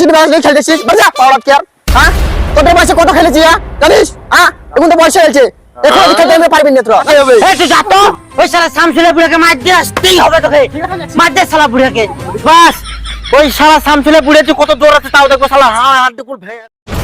নিয়ে খেলতেছিস? পাওয়ার হ্যাঁ? তোদের বয়সে কত খেলেছি হ্যাঁ? জানিস? হ্যাঁ? এখন তো বয়স হয়েছে। এখন খেলতে আমি পারবি না তোরা। এই তুই যা তো। ওই শালা বুড়াকে মার দিয়ে আসতেই হবে তোকে। মার দে শালা বুড়াকে। বাস। ওই শালা শামসুলের বুড়ে তুই কত দৌড় আছে তাও দেখো শালা। হ্যাঁ হাত দুকুর ভেঙে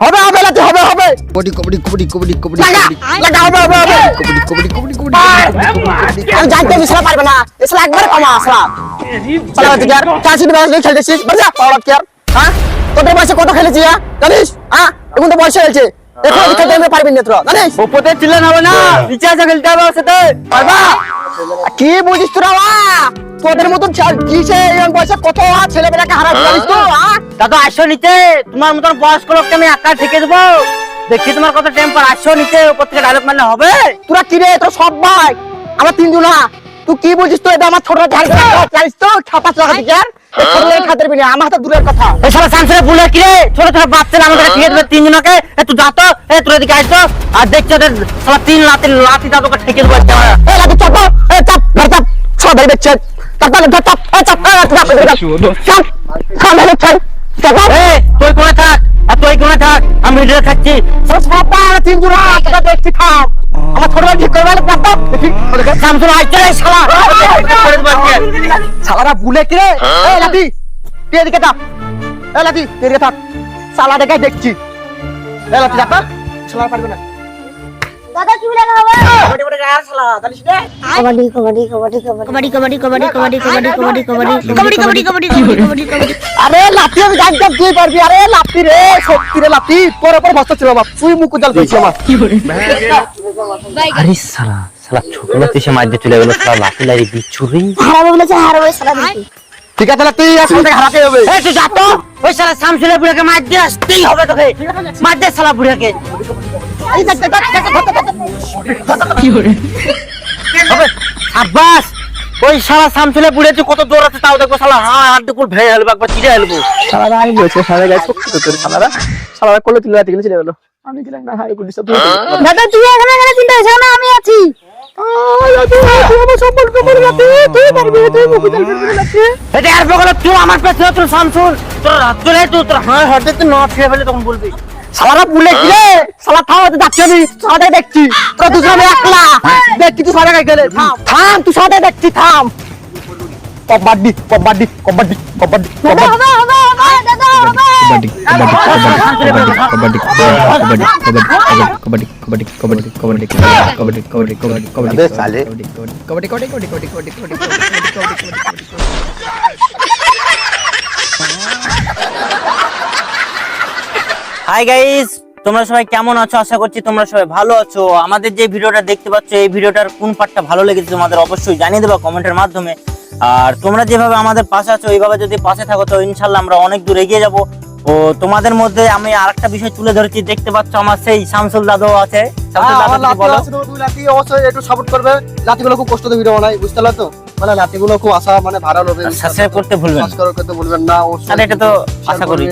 হবে হবে লাঠি হবে হবে। কবডি কবডি কবডি কবডি কবডি লাগা হবে হবে হবে। কবডি কবডি কবডি কবডি আমি জানতে বিছলা পারবে না। ইসলা একবার কমা আসলা চলো তুই আর? কাছে দিবাস নেই খেলতেছিস? বড় পাওয়ার আপ কেয়ার হ্যাঁ? তোদের বয়সে কত খেলেছি হ্যাঁ? জানিস? হ্যাঁ? এখন তো বয়সে হয়েছে। এখন খেলতে আমি পারবি না তোরা জানিস? ওপরে চিল্লান হবে না হ্যাঁ। নিচে আসা খেলতে হবে সাথে। পারবা? কি বুঝিস তোরা তোদের মতন ছা- এরকম বয়সে কত ছেলেবেলাকে হারাবি জানিস তো? হ্যাঁ দাদা আসো নিতে তোমার মতন বয়স্ক লোককে আমি একা থেকে দেবো। দেখি তোমার কত টেম্পার আসো নিতে উপর থেকে ডায়লগ মারলে হবে। তোরা কি রে তোরা সব ভাই? আমরা তিনজন না। তুই কি বুঝিস তো এটা আমার ছোট ঝাড় জানিস তো ছাপা চাকা দিকে। ছোট লেগে খাতের বিনে আমার হাতে দূরের কথা। এই শালা সামসুলে বুলে কি রে? ছোট ছোট বাচ্চা আমাদের ঠিক দেবে তিনজনকে। এ তুই যাতো এ তোর এদিকে আসতো আর দেখছ ওদের তিন লাতি লাতি ঠেকে দেবো। এ চাপ। এ চাপ। ধর চাপ। সব ধরে দেখছে তুই কোনে থাক আর তুই কোনে থাক আমি দেখছি খাও আমার ছোট বুলে কিরে এই লাতি তুই এদিকে থাক শালা দেখাই দেখছি এই লাতি না দাদা কি লাগা হবে বড় বড় গায় শালা জানিস রে কবাডি কবাডি কবাডি কবাডি কবাডি কবাডি কবাডি কবাডি কবাডি কবাডি কবাডি কবাডি কবাডি কবাডি কবাডি আরে লাঠি আমি জানতাম তুই পারবি আরে লাঠি রে সত্যি রে লাঠি তোর উপর বস্তা ছিল বাপ তুই মুখ জাল করেছিস আমার আরে শালা শালা ছোট লোক এসে দিয়ে চলে গেল শালা বলেছে হারাবে ঠিক আছে লাঠি এখন হারাতে হবে এই তুই যা তো ওই শালা শামসুলের বুড়াকে মার দিয়ে আসতেই হবে তোকে মার দে শালা বুড়াকে আব্বাস ওই শালা শামসুলের বুড়ে তুই কত দৌড় আছে তাও দেখব শালা হ্যাঁ হাত দুকুর ভেঙে হেলবো একবার চিড়ে হেলবো শালারা আমি বলছি গায়ে তোর শালারা শালারা করলে তুই লাঠি গেলে চলে গেলো আমি গেলাম না হাই গুলি সব দাদা তুই এখানে এখানে চিন্তা হচ্ছে না আমি আছি এটা আর বগলে তুই আমার পেছনে তুই শামসুল। তোর রাত চলে তুই তোর হ্যাঁ হাঁটতে তুই নট খেয়ে ফেলে তখন বলবি। সারা বুলে কি রে শালা থামাতে যাচ্ছি আমি সাদা দেখছি। তোরা দুজন আমি একলা দেখছি তুই সারা গেলে। থাম। থাম তুই সাদা দেখছি থাম। কবাডি কবাডি কবাডি কবাডি হাই গাইস তোমরা সবাই কেমন আছো আশা করছি তোমরা সবাই ভালো আছো আমাদের যে ভিডিওটা দেখতে পাচ্ছ এই ভিডিওটার কোন পার্টটা ভালো লেগেছে তোমাদের অবশ্যই জানিয়ে দেবা কমেন্টের মাধ্যমে আর তোমরা যেভাবে আমাদের পাশে আছো ওইভাবে যদি পাশে থাকো তো ইনশাল্লাহ আমরা অনেক দূর এগিয়ে যাব। ও তোমাদের মধ্যে আমি আর একটা বিষয় তুলে ধরেছি দেখতে পাচ্ছ আমার সেই শামসুল দাদু আছে একটু সাপোর্ট করবে। খুব কষ্ট দিয়ে ভিডিও বানাই বুঝতে পারলে তো? মানে খুব আশা মানে ভালো হবে। সাবস্ক্রাইব করতে ভুলবেন করতে ভুলবেন না তাহলে এটা তো আশা করি।